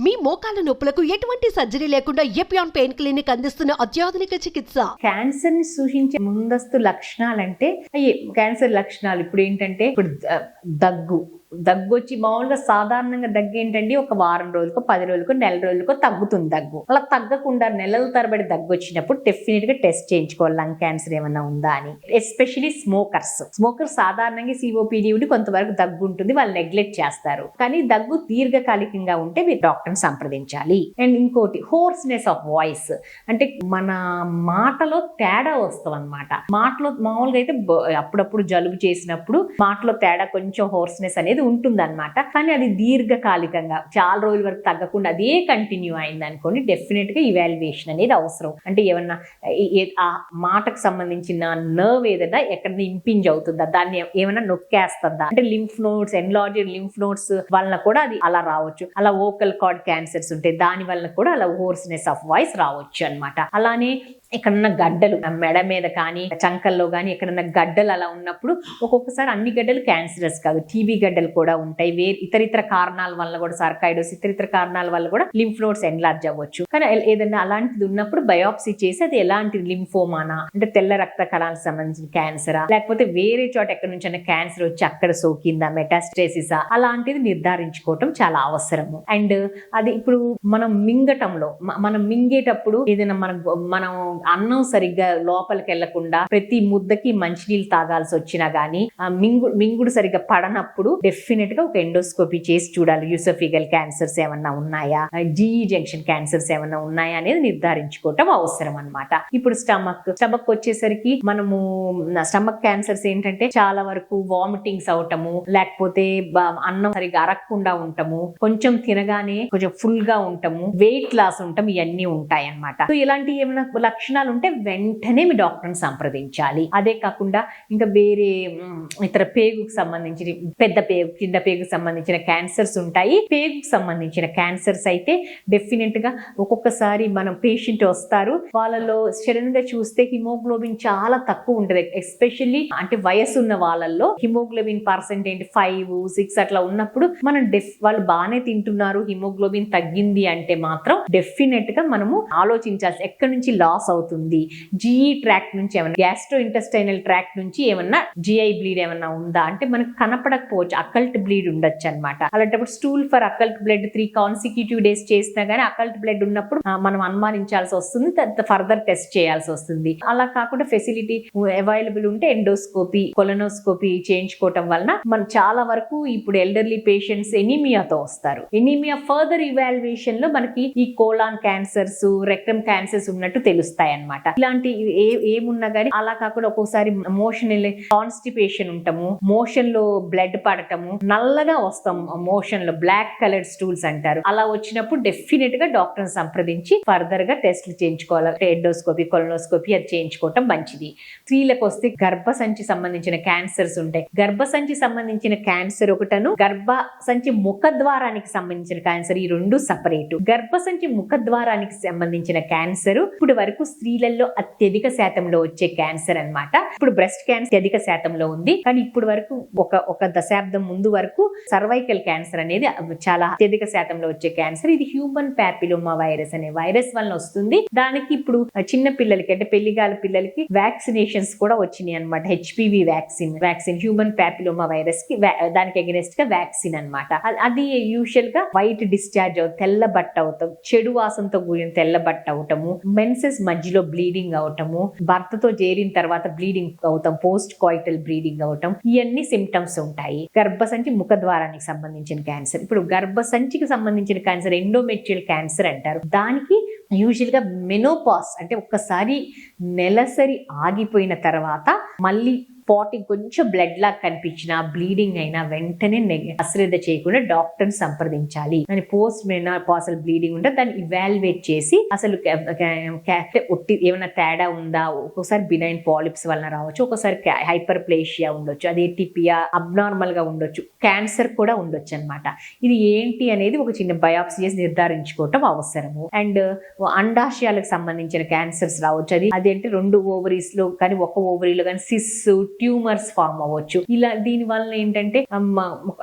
మీ మోకాల నొప్పులకు ఎటువంటి సర్జరీ లేకుండా ఎపియాన్ పెయిన్ క్లినిక్ అందిస్తున్న అత్యాధునిక చికిత్స? క్యాన్సర్ని సూచించే ముందస్తు లక్షణాలంటే అయ్యే క్యాన్సర్ లక్షణాలు ఇప్పుడు ఏంటంటే ఇప్పుడు ద- దగ్గు దగ్గు వచ్చి మామూలుగా సాధారణంగా దగ్గు ఏంటండి? ఒక వారం రోజులకో పది రోజులకో నెల రోజులకో తగ్గుతుంది దగ్గు. అలా తగ్గకుండా నెలల తరబడి దగ్గు వచ్చినప్పుడు డెఫినెట్గా టెస్ట్ చేయించుకోవాలి. లంగ్ క్యాన్సర్ ఏమైనా ఉందా అని. Especially smokers. స్మోకర్ సాధారణంగా సిఓపిడి ఉండి కొంతవరకు దగ్గు ఉంటుంది. వాళ్ళు నెగ్లెక్ట్ చేస్తారు. కానీ దగ్గు దీర్ఘకాలికంగా ఉంటే మీరు డాక్టర్ని సంప్రదించాలి. అండ్ ఇంకోటి హోర్స్నెస్ ఆఫ్ వాయిస్. అంటే మన మాటలో తేడా వస్తాం అనమాట మాటలో మామూలుగా అయితే అప్పుడప్పుడు జలుబు చేసినప్పుడు మాటలో తేడా కొంచెం హోర్స్నెస్ అనేది అనేది ఉంటుందన్నమాట. కానీ అది దీర్ఘకాలికంగా చాలా రోజుల వరకు తగ్గకుండా అదే కంటిన్యూ అయింది అనుకోండి డెఫినెట్గా ఇవాల్యుయేషన్ అనేది అవసరం. అంటే ఏమన్నా ఆ మాటకు సంబంధించిన నర్వ్ ఏదైనా ఎక్కడ ఇంపింజ్ అవుతుందా? దాన్ని ఏమైనా నొక్కేస్తుందా? అంటే lymph nodes enlarged lymph nodes వలన కూడా అది అలా రావచ్చు. అలా ఓకల్ కార్డ్ క్యాన్సర్స్ ఉంటాయి దాని వలన కూడా అలా హోర్స్నెస్ ఆఫ్ వాయిస్ రావచ్చు అనమాట అలానే ఎక్కడన్నా గడ్డలు మెడ మీద కానీ చంకల్లో కానీ ఎక్కడన్నా గడ్డలు అలా ఉన్నప్పుడు ఒక్కొక్కసారి అన్ని గడ్డలు క్యాన్సరస్ కాదు. టీబీ గడ్డలు కూడా ఉంటాయి. వేరే ఇతర ఇతర కారణాల వల్ల కూడా సర్కైడోస్ ఇతర ఇతర కారణాల వల్ల కూడా లింఫ్ నోడ్స్ ఎన్లార్జ్ అవ్వచ్చు. కానీ ఏదైనా అలాంటిది ఉన్నప్పుడు బయాప్సీ చేసి అది ఎలాంటి లింఫోమానా అంటే తెల్ల రక్త కణాలకు సంబంధించిన క్యాన్సరా లేకపోతే వేరే చోట ఎక్కడి నుంచి క్యాన్సర్ వచ్చి అక్కడ సోకిందా మెటాస్టేసిసా అలాంటిది నిర్ధారించుకోవటం చాలా అవసరము. అండ్ అది ఇప్పుడు మనం మింగటంలో మనం మింగేటప్పుడు ఏదైనా మనం మనం అన్నం సరిగ్గా లోపలికి వెళ్ళకుండా ప్రతి ముద్దకి మంచినీళ్ళు తాగాల్సి వచ్చినా గానీ మింగు మింగుడు సరిగ్గా పడనప్పుడు డెఫినెట్గా ఒక ఎండోస్కోపీ చేసి చూడాలి. యూసోఫిగల్ క్యాన్సర్స్ ఏమన్నా ఉన్నాయా? జీఈ జంక్షన్ క్యాన్సర్స్ ఏమన్నా ఉన్నాయా అనేది నిర్ధారించుకోవటం అవసరం అన్నమాట. ఇప్పుడు స్టమక్ స్టమక్ వచ్చేసరికి మనము స్టమక్ క్యాన్సర్స్ ఏంటంటే చాలా వరకు వామిటింగ్స్ అవటము లేకపోతే అన్నం సరిగ్గా అరగకుండా ఉండటము కొంచెం తినగానే కొంచెం ఫుల్గా ఉండటము వెయిట్ లాస్ ఉండటం ఇవన్నీ ఉంటాయి అనమాట సో ఇలాంటి ఏమైనా లక్షణాలు ఉంటే వెంటనే మీ డాక్టర్ని సంప్రదించాలి. అదే కాకుండా ఇంకా వేరే ఇతర పేగుకు సంబంధించిన పెద్ద పేగు కింద పేగుకు సంబంధించిన క్యాన్సర్స్ ఉంటాయి. పేగుకు సంబంధించిన క్యాన్సర్స్ అయితే డెఫినెట్గా ఒక్కొక్కసారి మనం పేషెంట్ వస్తారు. వాళ్ళలో సడన్గా చూస్తే హిమోగ్లోబిన్ చాలా తక్కువ ఉంటుంది. ఎస్పెషల్లీ అంటే వయసు ఉన్న వాళ్ళల్లో హిమోగ్లోబిన్ పర్సెంటేజ్ ఫైవ్ సిక్స్ అట్లా ఉన్నప్పుడు మనం డెఫ్ వాళ్ళు బాగానే తింటున్నారు. హిమోగ్లోబిన్ తగ్గింది అంటే మాత్రం డెఫినెట్గా మనము ఆలోచించాల్సి ఎక్కడి నుంచి లాస్ అవుతుంది జిఈ ట్రాక్ నుంచి ఏమన్నా గ్యాస్ట్రో ఇంటెస్టైనల్ ట్రాక్ నుంచి ఏమన్నా జిఐ బ్లీడ్ ఏమన్నా ఉందా? అంటే మనకు కనపడకపోవచ్చు. అకల్ట్ బ్లీడ్ ఉండొచ్చు అనమాట అలాంటప్పుడు stool for occult blood three consecutive days చేసినా గానీ అకల్ట్ బ్లడ్ ఉన్నప్పుడు మనం అనుమానించాల్సి వస్తుంది. ఫర్దర్ టెస్ట్ చేయాల్సి వస్తుంది. అలా కాకుండా ఫెసిలిటీ అవైలబుల్ ఉంటే ఎండోస్కోపీ కొలనోస్కోపీ చేయించుకోవటం వలన మనం చాలా వరకు ఇప్పుడు ఎల్డర్లీ పేషెంట్స్ ఎనీమియాతో వస్తారు. ఎనీమియా ఫర్దర్ ఇవాల్యుయేషన్లో మనకి ఈ కోలాన్ క్యాన్సర్స్ రెక్టమ్ క్యాన్సర్స్ ఉన్నట్టు తెలుస్తాయి. అన్నమాట ఇలాంటి ఏ ఏమున్నా కానీ అలా కాకుండా ఒక్కోసారి మోషన్ కాన్స్టిపేషన్ ఉంటాము మోషన్లో బ్లడ్ పడటము నల్లగా వస్తాం మోషన్లో బ్లాక్ కలర్ స్టూల్స్ అంటారు. అలా వచ్చినప్పుడు డెఫినెట్గా డాక్టర్ సంప్రదించి ఫర్దర్గా టెస్ట్లు చేయించుకోవాలి. ఎండోస్కోపీ కొలనోస్కోపీ అది చేయించుకోవటం మంచిది. స్త్రీలకు వస్తే గర్భసంచి సంబంధించిన క్యాన్సర్స్ ఉంటాయి. గర్భసంచి సంబంధించిన క్యాన్సర్ ఒకటను గర్భ సంచి ముఖద్వారానికి సంబంధించిన క్యాన్సర్ ఈ రెండు సపరేట్ గర్భసంచి ముఖద్వారానికి సంబంధించిన క్యాన్సర్ ఇప్పుడు వరకు స్త్రీలలో అత్యధిక శాతంలో వచ్చే క్యాన్సర్ అన్నమాట. ఇప్పుడు బ్రెస్ట్ క్యాన్సర్ అధిక శాతంలో ఉంది. కానీ ఇప్పుడు వరకు ఒక ఒక దశాబ్దం ముందు వరకు సర్వైకల్ క్యాన్సర్ అనేది చాలా అత్యధిక శాతంలో వచ్చే క్యాన్సర్. ఇది హ్యూమన్ ప్యాపిలోమా వైరస్ అనే వైరస్ వలన వస్తుంది. దానికి ఇప్పుడు చిన్న పిల్లలకి అంటే పెళ్ళిగాల పిల్లలకి వ్యాక్సినేషన్స్ కూడా వచ్చినాయి అనమాట HPV vaccine vaccine human papilloma వైరస్కి దానికి అగెనెస్ట్గా వ్యాక్సిన్ అనమాట అది యూజువల్గా వైట్ డిశ్చార్జ్ అవుతుంది తెల్ల బట్ట అవుతాం. చెడు వాసనతో కూడిన తెల్ల బట్ట అవటము మెన్సెస్ మధ్యలో బ్లీడింగ్ అవటము భర్తతో చేరిన తర్వాత బ్లీడింగ్ అవుతాం పోస్ట్ కాయిటల్ బ్లీడింగ్ అవటం ఇవన్నీ సిమ్టమ్స్ ఉంటాయి. గర్భసంచి ముఖ ద్వారానికి సంబంధించిన క్యాన్సర్ ఇప్పుడు గర్భసంచికి సంబంధించిన క్యాన్సర్ ఎండోమెట్రియల్ క్యాన్సర్ అంటారు. దానికి యూజువల్గా మెనోపాస్ అంటే ఒక్కసారి నెలసరి ఆగిపోయిన తర్వాత మళ్ళీ స్పాటింగ్ కొంచెం బ్లడ్ లాగా కనిపించినా బ్లీడింగ్ అయినా వెంటనే అశ్రద్ధ చేయకుండా డాక్టర్ సంప్రదించాలి. అని పోస్ట్ పాసల్ బ్లీడింగ్ ఉంటే దాన్ని ఇవాల్యుయేట్ చేసి అసలు ఒట్టి ఏమైనా తేడా ఉందా? ఒక్కోసారి బినైన్ పాలిప్స్ వలన రావచ్చు ఒక్కోసారి హైపర్ ప్లేషియా ఉండొచ్చు అది టిపియా అబ్నార్మల్గా ఉండొచ్చు క్యాన్సర్ కూడా ఉండొచ్చు అన్నమాట. ఇది ఏంటి అనేది ఒక చిన్న బయాప్సీ చేసి నిర్ధారించుకోవటం అవసరము. అండ్ అండాశయాలకు సంబంధించిన క్యాన్సర్స్ రావచ్చు. అది అదేంటి రెండు ఓవరీస్లో కానీ ఒక ఓవరీలో కానీ సిస్ ట్యూమర్స్ ఫామ్ అవ్వచ్చు. ఇలా దీని వలన ఏంటంటే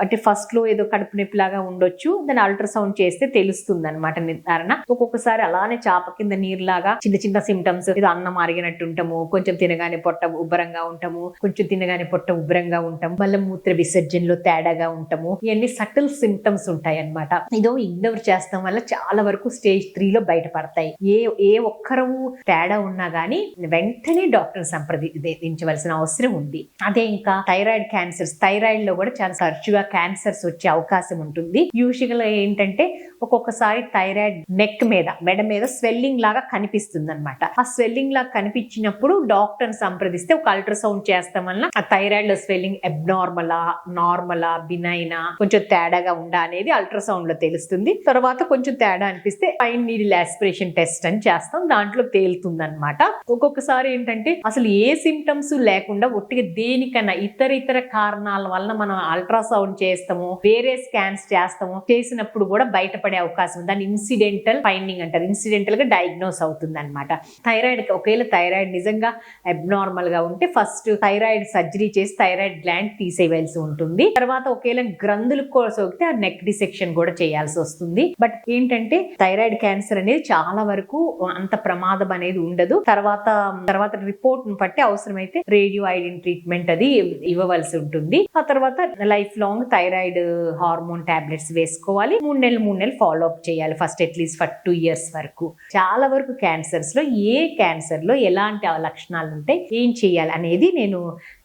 అంటే ఫస్ట్లో ఏదో కడుపు నొప్పి లాగా ఉండొచ్చు దాన్ని అల్ట్రాసౌండ్ చేస్తే తెలుస్తుంది అనమాట నిర్ధారణ. ఒక్కొక్కసారి అలానే చాప కింద నీరులాగా చిన్న చిన్న సిమ్టమ్స్ ఏదో అన్నం అరిగినట్టు ఉంటాము కొంచెం తినగానే పొట్ట ఉబ్బరంగా ఉంటాము కొంచెం తినగానే పొట్ట ఉబ్బరంగా ఉంటాము మళ్ళీ మూత్ర విసర్జనలో తేడాగా ఉంటాము ఇవన్నీ సటిల్ సిమ్టమ్స్ ఉంటాయి అన్నమాట ఇదో ఇగ్నోర్ చేస్తాం వల్ల చాలా వరకు స్టేజ్ త్రీ లో బయటపడతాయి. ఏ ఏ ఒక్కరము తేడా ఉన్నా గానీ వెంటనే డాక్టర్ సంప్రదించవలసిన అవసరం ఉంది. అదే ఇంకా థైరాయిడ్ క్యాన్సర్స్ థైరాయిడ్లో కూడా చాలా తరచుగా క్యాన్సర్స్ వచ్చే అవకాశం ఉంటుంది. యూజువల్ ఏంటంటే ఒక్కొక్కసారి థైరాయిడ్ నెక్ మీద మెడ మీద స్వెల్లింగ్ లాగా కనిపిస్తుంది అనమాట ఆ స్వెల్లింగ్ లాగా కనిపించినప్పుడు డాక్టర్ సంప్రదిస్తే ఒక అల్ట్రాసౌండ్ చేస్తాం వలన ఆ థైరాయిడ్లో స్వెల్లింగ్ అబ్నార్మలా నార్మలా బినైనా కొంచెం తేడాగా ఉందా అనేది అల్ట్రాసౌండ్లో తెలుస్తుంది. తర్వాత కొంచెం తేడా అనిపిస్తే పైన నీడిల్ ఆస్పిరేషన్ టెస్ట్ అని చేస్తాం దాంట్లో తేలుతుంది అనమాట ఒక్కొక్కసారి ఏంటంటే అసలు ఏ సిమ్టమ్స్ లేకుండా ఒట్టిగా దేనికన్నా ఇతర ఇతర కారణాల వలన మనం అల్ట్రాసౌండ్ చేస్తాము వేరే స్కాన్స్ చేస్తాము చేసినప్పుడు కూడా బయటపడే అవకాశం. దాన్ని ఇన్సిడెంటల్ ఫైండింగ్ అంటారు. ఇన్సిడెంటల్గా డయాగ్నోస్ అవుతుంది అనమాట థైరాయిడ్ ఒకవేళ థైరాయిడ్ నిజంగా అబ్నార్మల్గా ఉంటే ఫస్ట్ థైరాయిడ్ సర్జరీ చేసి థైరాయిడ్ గ్లాండ్ తీసేయవలసి ఉంటుంది. తర్వాత ఒకవేళ గ్రంథులు కూడా సోకితే ఆ నెక్ డిసెక్షన్ కూడా చేయాల్సి వస్తుంది. బట్ ఏంటంటే థైరాయిడ్ క్యాన్సర్ అనేది చాలా వరకు అంత ప్రమాదం అనేది ఉండదు. తర్వాత తర్వాత రిపోర్ట్ బట్టి అవసరమైతే రేడియో ఐడిన్ ట్రీట్మెంట్ అది ఇవ్వవలసి ఉంటుంది. ఆ తర్వాత life long thyroid hormone tablets వేసుకోవాలి. మూడు నెలలు మూడు నెలలు ఫాలో అప్ చేయాలి first at least for two years వరకు. చాలా వరకు క్యాన్సర్స్లో ఏ క్యాన్సర్లో ఎలాంటి లక్షణాలు ఉంటాయి ఏం చేయాలి అనేది నేను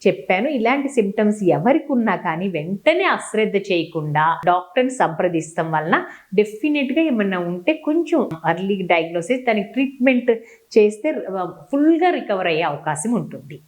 చెప్పాను. ఇలాంటి సిమ్టమ్స్ ఎవరికి ఉన్నా కానీ వెంటనే అశ్రద్ధ చేయకుండా డాక్టర్ని సంప్రదిస్తాం వలన డెఫినెట్గా ఏమన్నా ఉంటే కొంచెం అర్లీ డయాగ్నోసిస్ దానికి ట్రీట్మెంట్ చేస్తే ఫుల్గా రికవర్ అయ్యే అవకాశం ఉంటుంది.